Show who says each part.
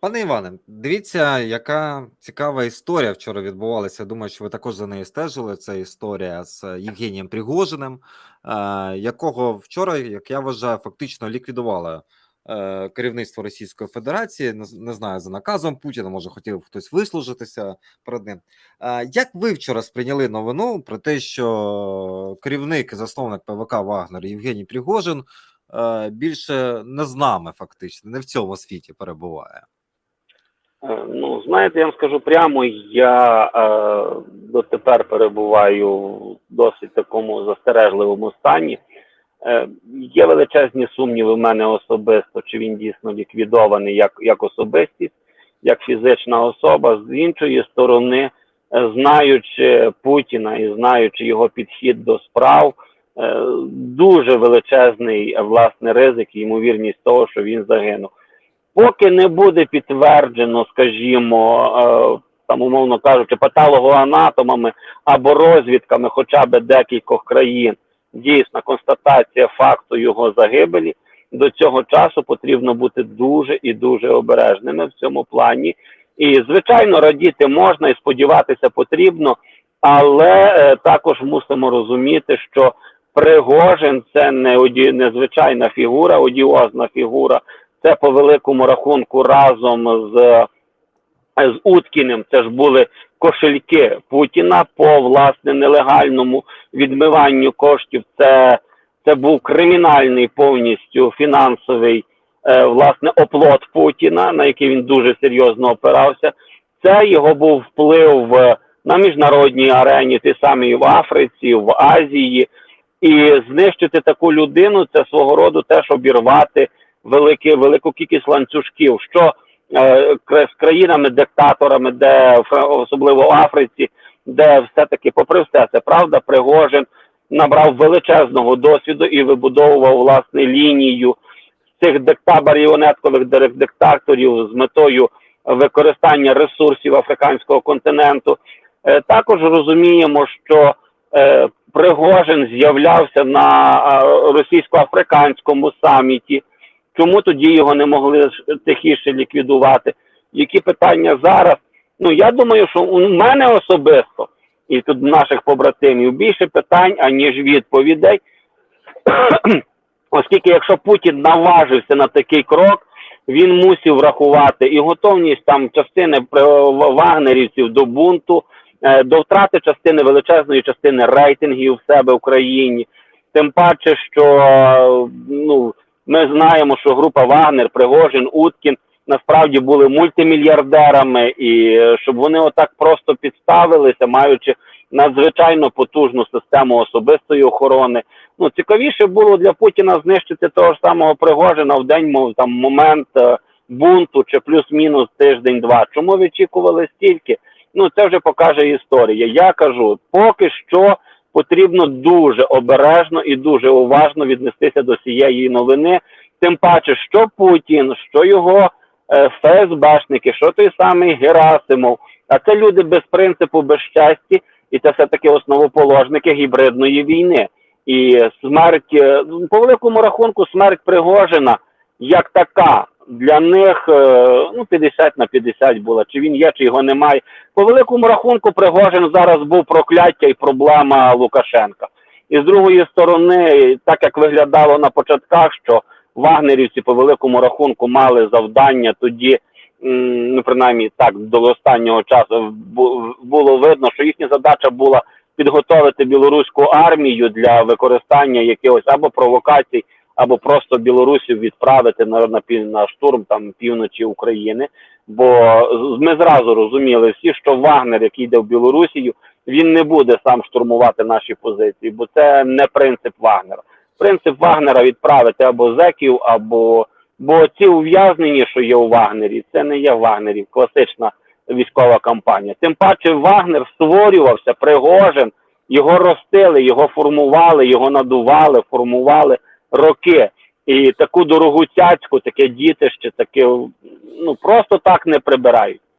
Speaker 1: Пане Іване, дивіться, яка цікава історія вчора відбувалася. Думаю, що ви також за нею стежили. Це історія з Євгенієм Пригожиним, е, якого вчора, як я вважаю, фактично ліквідувало е, керівництво Російської Федерації. Не, знаю за наказом Путіна, може хотів хтось вислужитися перед ним. Е, Як ви вчора сприйняли новину про те, що керівник засновник ПВК Вагнер Євгеній Пригожин більше не з нами, фактично, не в цьому світі перебуває.
Speaker 2: Е, Ну, знаєте, я вам скажу прямо, я е, дотепер перебуваю в досить такому застережливому стані. Е, є величезні сумніви в мене особисто, чи він дійсно ліквідований як, як особистість, як фізична особа. З іншої сторони, е, знаючи Путіна і знаючи його підхід до справ, е, дуже величезний е, власне ризик і ймовірність того, що він загинув поки не буде підтверджено, скажімо, е, там умовно кажучи, патологоанатомами або розвідками хоча б декількох країн, дійсна констатація факту його загибелі, до цього часу потрібно бути дуже і дуже обережними в цьому плані. І, звичайно, радіти можна і сподіватися потрібно, але е, також мусимо розуміти, що Пригожин це не оді, незвичайна фігура, одіозна фігура, це по великому рахунку разом з, з Уткіним. Це ж були кошельки Путіна по власне нелегальному відмиванню коштів. Це, це був кримінальний повністю фінансовий е, власне оплот Путіна, на який він дуже серйозно опирався. Це його був вплив на міжнародній арені, ті самі в Африці, в Азії. І знищити таку людину це свого роду теж обірвати великі, велику кількість ланцюжків, що е, з країнами-диктаторами, де фра- особливо в Африці, де все-таки, попри все, це правда, Пригожин набрав величезного досвіду і вибудовував власне лінію цих дикта маріонеткових диктаторів з метою використання ресурсів африканського континенту. Е, також розуміємо, що Пригожин з'являвся на е, російсько-африканському саміті. Чому тоді його не могли тихіше ліквідувати? Які питання зараз? Ну я думаю, що у мене особисто і тут наших побратимів більше питань, аніж відповідей. Оскільки, якщо Путін наважився на такий крок, він мусив врахувати і готовність там частини е, вагнерівців до бунту, е, до втрати частини величезної частини рейтингів в себе в країні. Тим паче, що е, ну ми знаємо, що група Вагнер, Пригожин, Уткін насправді були мультимільярдерами, і е, щоб вони отак просто підставилися, маючи надзвичайно потужну систему особистої охорони. Ну цікавіше було для Путіна знищити того ж самого Пригожина в день, мов там момент е, бунту чи плюс-мінус тиждень-два. Чому вичікували стільки? Ну це вже покаже історія. Я кажу, поки що потрібно дуже обережно і дуже уважно віднестися до цієї новини. Тим паче, що Путін, що його е, ФСБшники, що той самий Герасимов, а це люди без принципу, без щастя, і це все таки основоположники гібридної війни. І смерть е, ну, по великому рахунку, смерть Пригожина як така для них е, ну 50 на 50 була. Чи він є, чи його немає. По великому рахунку, Пригожин зараз був прокляття і проблема Лукашенка. І з другої сторони, так як виглядало на початках, що вагнерівці по великому рахунку мали завдання тоді, ну принаймні так до останнього часу було видно, що їхня задача була підготовити білоруську армію для використання якихось або провокацій, або просто білорусів відправити на на, на штурм там півночі України. Бо ми зразу розуміли всі, що Вагнер, який йде в Білорусію, він не буде сам штурмувати наші позиції, бо це не принцип Вагнера. Принцип Вагнера відправити або зеків, або бо ці ув'язнені, що є у Вагнері, це не є Вагнерів, класична військова кампанія. Тим паче Вагнер створювався, Пригожин, його ростили, його формували, його надували, формували роки. І таку дорогу цяцьку, таке дітище, таке ну просто так не прибирають.